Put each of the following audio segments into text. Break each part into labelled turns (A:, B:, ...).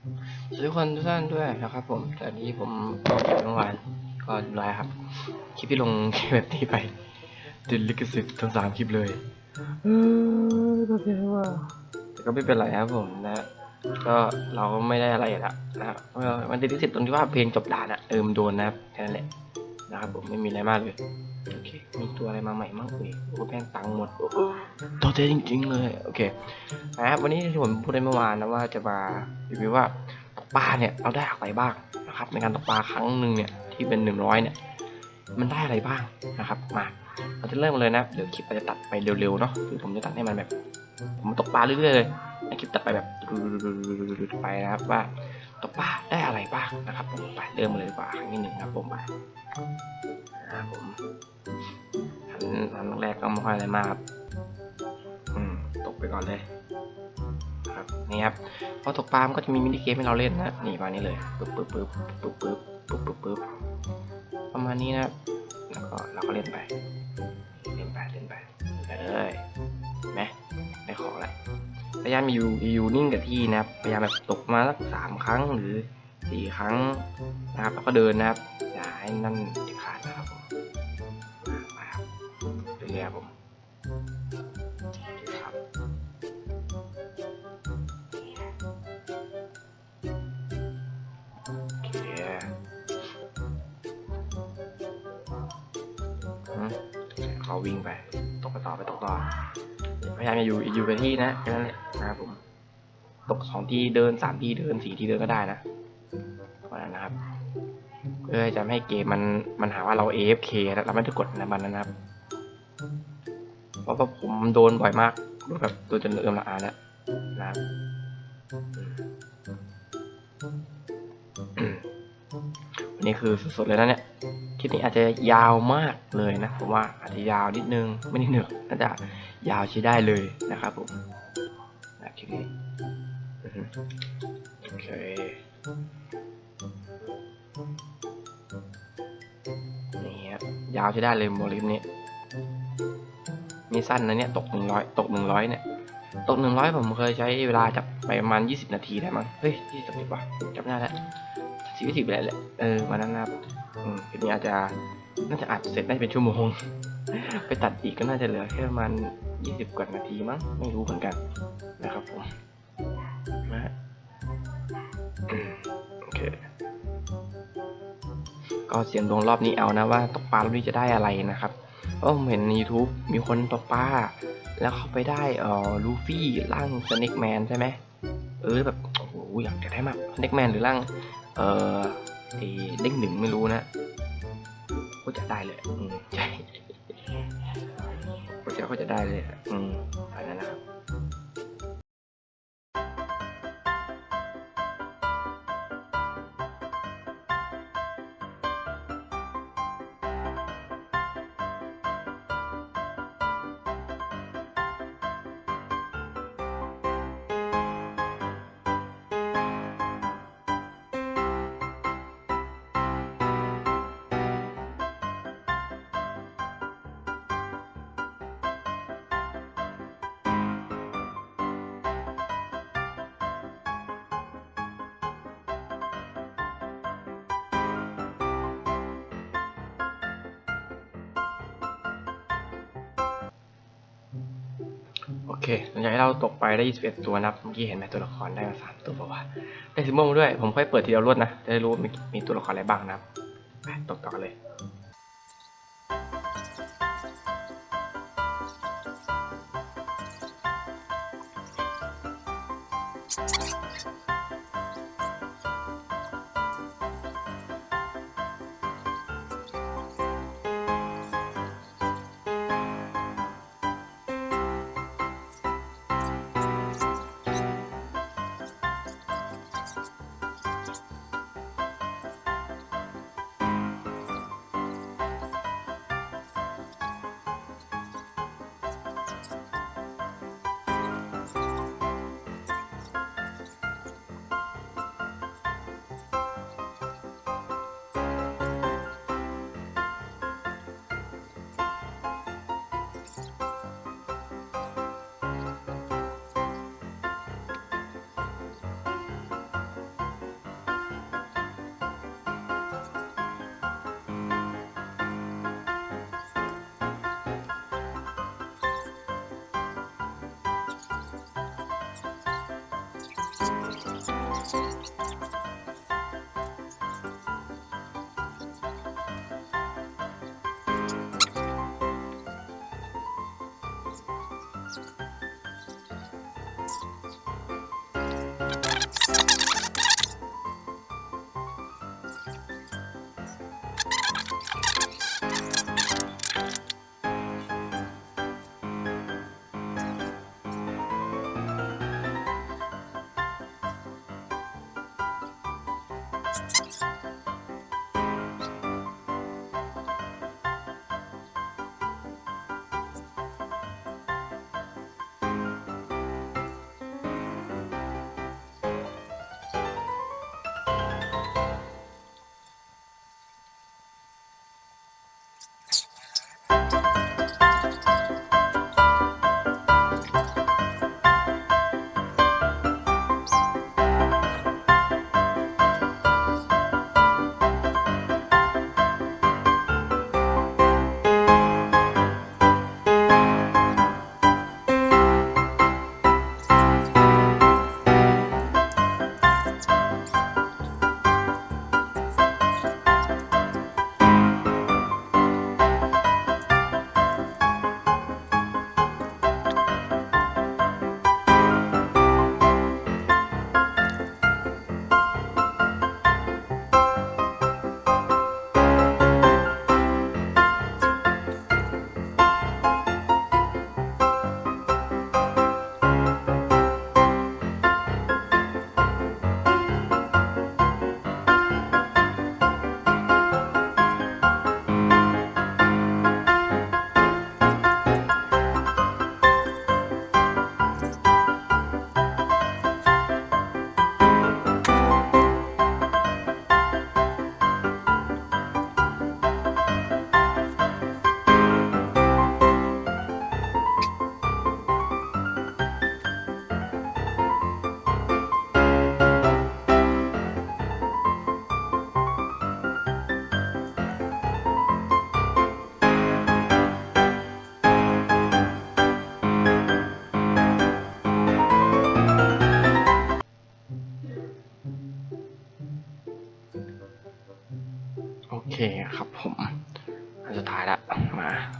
A: สวัสดีทุกคนทุกท่านด้วยนะครับผมตอนนี้ผมออกจากเมื่อวานก็เรียบร้อยครับ คลิปที่ลงแบบนี้ไปติดลิขสิทธิ์ทั้งสามคลิปเลยเออก็แปลว่าแต่ก็ไม่เป็นไรครับผมนะก็เราก็ไม่ได้อะไรละนะครับมันติดลิขสิทธิ์ตรงที่ว่าเพลงจบด่านอะเออมันโดนนะครับแค่นั้นแหละนะครับผมไม่มีอะไรมากเลย โอเค มีตัวอะไรมาใหม่มั่งเอ่ยโอ้แพงตังค์หมดโอ้ตัวเท่จริง ๆ เลย โอเคนะครับวันนี้ที่ผมพูดได้เมื่อวานนะว่าจะมารีวิวว่าตกปลาเนี่ยเราได้อะไรบ้างนะครับ ในการตกปลาครั้งหนึ่งเนี่ยที่เป็นหนึ่งร้อยเนี่ย มันได้อะไรบ้างนะครับ มาเราจะเริ่มเลยนะ เดี๋ยวคลิปเราจะตัดไปเร็วๆเนาะ คือผมจะตัดให้มันแบบ ผมตกปลาเรื่อยๆเลยในคลิปตัดไปแบบไปนะครับว่าตกปลาได้อะไรบ้างนะครับ ผมไปเริ่มเลยดีกว่าครั้งที่หนึ่งครับผมไป นะครับผมอันอันแรกก็ไม่ค่อยอะไรมากครับอืมตกไปก่อนเลยครับนี่ครับพอตกปลามก็จะมีมินิเกมให้เราเล่นนะนี่ประมาณนี้เลยปึ๊บปึ๊บปึ๊บปึ๊บปึ๊บปึ๊บปึ๊บปึ๊บประมาณนี้นะแล้วก็เราก็เล่นไป เล่นไปเล่นไปไปเลยเห็นไหมได้ของแล้วพยายามอยู่อยู่นิ่งกับที่นะครับพยายามแบบตกมาสักสามครั้งหรือสี่ครั้งนะครับแล้วก็เดินนะครับอย่าให้นั่นเด็ดขาดนะครับผม ครับผมครับโอเคเขาวิ่งไป ตกไปต่อไปตกต่อ พยายามจะอยู่อยู่กับที่นะแค่นั้นแหละนะครับผม ตกสองที่เดินสามที่เดินสี่ที่เดินก็ได้นะเพราะนั้นนะครับเพื่อจะไม่ให้เกมมันมันหาว่าเรา AFK นะเราไม่ได้กดในมันนะครับ เพราะว่าผมโดนบ่อยมากโดนแบบตัวจนเอื่อมละอาแล้วนะครับวันนี้คือสดๆเลยนะเนี่ยคลิปนี้อาจจะยาวมากเลยนะผมว่าอาจจะยาวนิดนึงไม่นิดหนึ่งน่าจะยาวใช้ได้เลยนะครับผมนะคลิปนี้โอเคนี่ครับยาวใช้ได้เลยโมลิฟนี้ มีสั้นนะเนี่ยตกหนึ่งร้อยตกหนึ่งร้อยเนี่ย ตกหนึ่งร้อยผมเคยใช้เวลาจับไปประมาณยี่สิบนาทีได้มั้งเฮ้ยยี่สิบนาทีป่ะจำไม่ได้แล้วสิบยี่สิบแหละแหละเออวันนั้นนะอืมคลิปนี้อาจจะน่าจะอัดเสร็จน่าจะเป็นชั่วโมง ไปตัดอีกก็น่าจะเหลือแค่ประมาณยี่สิบกว่านาทีมั้งไม่รู้เหมือนกันนะครับผมนะโอเคก็เสียงดวงรอบนี้เอานะว่าตกปลารอบนี้จะได้อะไรนะครับ ก็ผมเห็นใน YouTube มีคนตกปลาแล้วเขาไปได้เอ่อลูฟี่ร่างสเน็กแมนใช่ไหมเออแบบโอ้โหอยากจะได้มากสเน็กแมนหรือร่างเออไอเด้งหนึ่งไม่รู้นะก็จะได้เลยอืมใช่ก็จะก็จะได้เลยอะอืมอันนั้นนะครับ เคหลังจากที่เราตกไปได้ 21 ตัวนะครับ เมื่อกี้เห็นไหมตัวละครได้มา3ตัวบอกว่าได้สีมโมมาด้วย ผมค่อยเปิดทีเดียวรวดนะ จะได้รู้มีมีตัวละครอะไรบ้างนะครับไปตกต่อเลย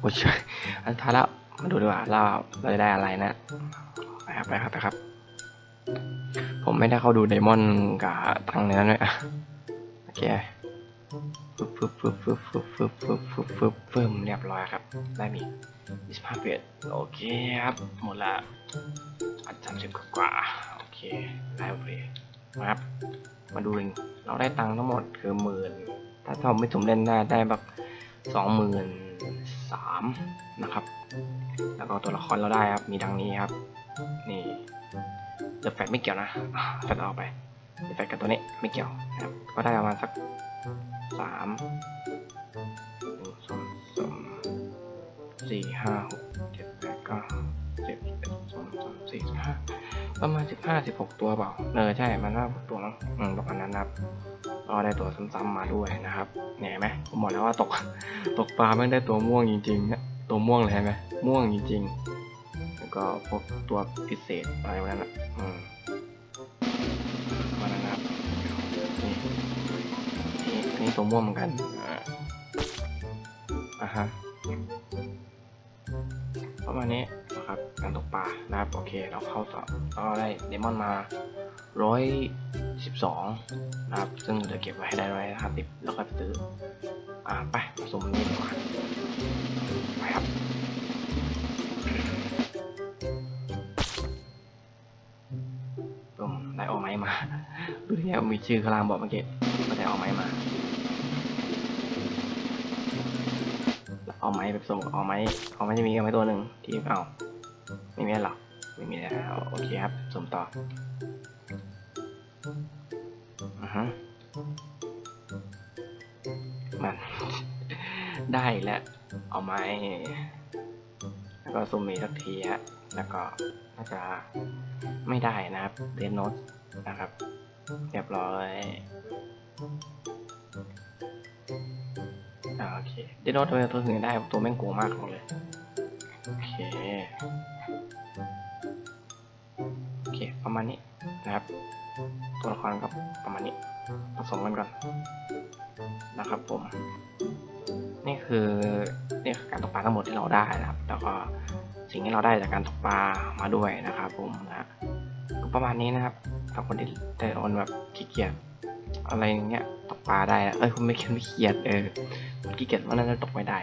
A: โอ้ยอันท้ายแล้วมาดูดีกว่าเราเราจะได้อะไรนะ ไปครับไปครับไปครับ ผมไม่ได้เข้าดูไดมอนด์กับตังค์ในนั้นเลยอะโอเคฟึบฟึบฟึบฟึบฟึบฟึบฟึบฟึบฟึบฟึบเรียบร้อยครับ ได้มียี่สิบห้าเปียดโอเคครับ หมดละอันสามสิบกว่าโอเคได้โอเคมาครับ มาดูกันเราได้ตังค์ทั้งหมดคือหมื่นถ้าเราไม่สมเล่นได้ได้แบบสองหมื่น สามนะครับ แล้วก็ตัวละครเราได้ครับ มีดังนี้ครับ นี่เดอะแฟกไม่เกี่ยวนะแฟกเอาไปเดอะแฟกกับตัวนี้ไม่เกี่ยวนะครับ ก็ได้ประมาณสักสามหนึ่งสองสามสี่ห้าหกเจ็ดแปดเก้าสิบเอ็ดสองสามสี่สิบห้าประมาณสิบห้าสิบหกตัวเปล่าเออใช่มันน่าตัวมั้งอืมประมาณนั้นนะครับ ก็ได้ตัวซ้ำๆมาด้วยนะครับเนี่ยเห็นไหมผมบอกแล้วว่าตกตกปลาไม่ได้ตัวม่วงจริงๆนะตัวม่วงเลยเห็นไหมม่วงจริงๆ แล้วก็พวกตัวพิเศษอะไรพวกนั้นอะอืมมาณนั้นนะครับนี่นี่นี่ตัวม่วงเหมือนกันอ่าอ่าฮะประมาณนี้ ครับการตกปลานะครับโอเคเราเข้าต่อเราได้เดมอนมาร้อยสิบสองนะครับ ซึ่งจะเก็บไว้ให้ได้ร้อยห้าสิบแล้วก็ไปซื้ออ่าไปผสมนี่ดีกว่าไปครับผมได้เอาไม้มาดูที่มีชื่อข้างล่างบอกเมื่อกี้ก็ได้เอาไม้มาเอาไม้ไปส่งเอาไม้เอาไม้จะมีเอาไม้ตัวหนึ่งที่เอา ไม่มีหรอไม่มีแล้วโอเคครับสมต่ออือฮึมัน ได้แล้วเอาไม้แล้วก็ซุมมีสักทีฮะแล้วก็น่าจะไม่ได้นะครับเดนโนตนะครับ เรียบร้อยอ่าโอเคเดนโนตตัวตัวถึงได้ตัวแม่งโกงมากเลย โอเค โอเค ประมาณนี้นะครับ ตัวละครก็ประมาณนี้ผสมกันก่อนนะครับผม นี่คือนี่คือการตกปลาทั้งหมดที่เราได้นะครับ แล้วก็สิ่งที่เราได้จากการตกปลามาด้วยนะครับผมนะก็ประมาณนี้นะครับสำหรับคนที่แต่คนแบบขี้เกียจอะไรอย่างเงี้ยตกปลาได้นะเอ้ยคุณไม่เกียจไม่ขี้เกียจเออมันขี้เกียจมันน่าจะตกไม่ได้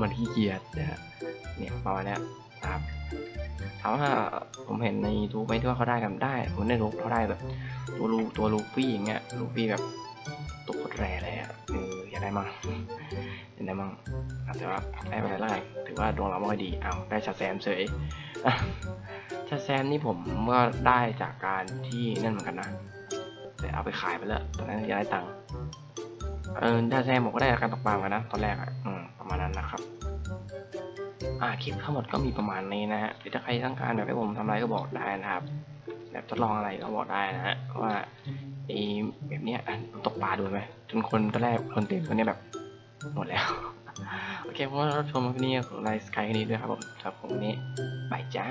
A: มันขี้เกียจนะฮะเนี่ยประมาณนี้ครับถามว่าผมเห็นในยูทูบไหมที่ว่าเขาได้กันได้ผมได้รู้เขาได้แบบ ตัวลูตัวลูฟี่อย่างเงี้ยลูฟี่แบบตัวโคตรแรเลยอะเอออยากได้มั่งอยากได้มั่งแต่ว่าได้ไปแล้วไงถือว่าดวงเราไม่ค่อยดีอ้าวได้ชาแซมเฉยชาแซมนี่ผมก็ได้จากการที่นั่นเหมือนกันนะแต่เอาไปขายไปแล้วตอนนั้นอยากได้ตังค์ เออชาแซมผมก็ได้จากการตกปลาเหมือนกันนะตอนแรกอะอืมประมาณนั้นนะครับ อ่าคลิปทั้งหมดก็มีประมาณนี้นะฮะหรือถ้าใครต้องการแบบให้ผมทำอะไรก็บอกได้นะครับแบบทดลองอะไรก็บอกได้นะฮะว่าไอ้แบบเนี้ยตกปลาดูไหมจนคนตอนแรกคนเต็มคนเนี้ยแบบหมดแล้ว โอเคเพราะว่าเรับชมคลิปนี้ของไลฟ์สกายนี้ด้วยครับผมสำหรับผมนี้บายจ้า